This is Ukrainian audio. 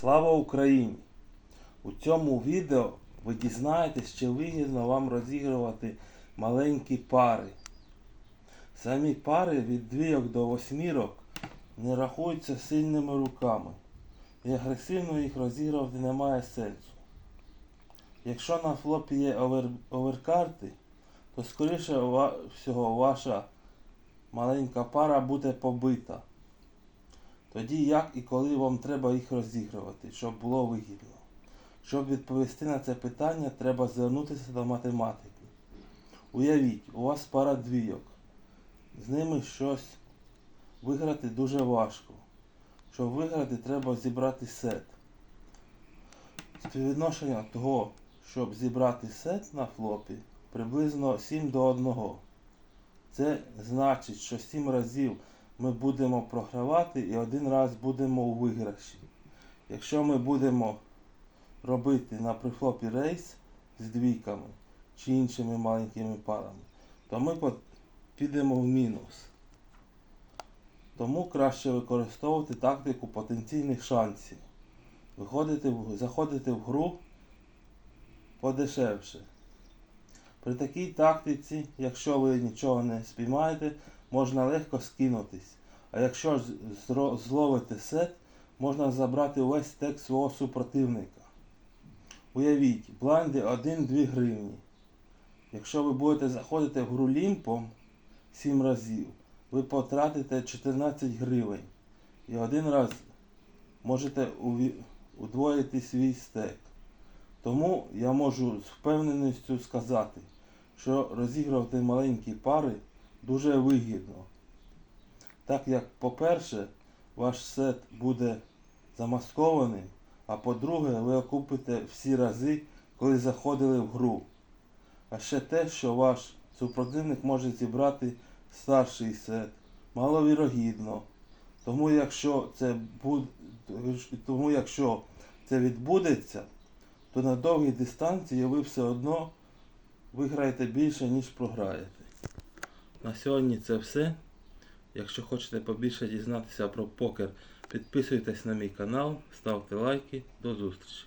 Слава Україні! У цьому відео ви дізнаєтесь, чи вигідно вам розігрувати маленькі пари. Самі пари від двійок до восьмірок не рахуються сильними руками. І агресивно їх розігрувати немає сенсу. Якщо на флопі є овер... оверкарти, то скоріше всього ваша маленька пара буде побита. Тоді як і коли вам треба їх розігрувати, щоб було вигідно. Щоб відповісти на це питання, треба звернутися до математики. Уявіть, у вас пара двійок. З ними щось виграти дуже важко. Щоб виграти, треба зібрати сет. Співвідношення того, щоб зібрати сет на флопі, приблизно 7 до 1. Це значить, що 7 разів ми будемо програвати і один раз будемо у виграші. Якщо ми будемо робити на прифлопі рейс з двійками чи іншими маленькими парами, то ми підемо в мінус. Тому краще використовувати тактику потенційних шансів. Виходити заходити в гру подешевше. При такій тактиці, якщо ви нічого не спіймаєте, можна легко скинутись. А якщо зловите сет, можна забрати увесь стек свого супротивника. Уявіть, в бланді 1-2 гривні. Якщо ви будете заходити в гру лімпом 7 разів, ви потратите 14 гривень. І один раз можете удвоїти свій стек. Тому я можу з впевненістю сказати, що розігрувати маленькі пари дуже вигідно. Так як, по-перше, ваш сет буде замаскований, а по-друге, ви окупите всі рази, коли заходили в гру. А ще те, що ваш супротивник може зібрати старший сет, маловірогідно. Тому якщо це буд... тому якщо це відбудеться, то на довгій дистанції ви все одно виграєте більше, ніж програєте. На сьогодні це все. Якщо хочете побільше дізнатися про покер, підписуйтесь на мій канал, ставте лайки. До зустрічі!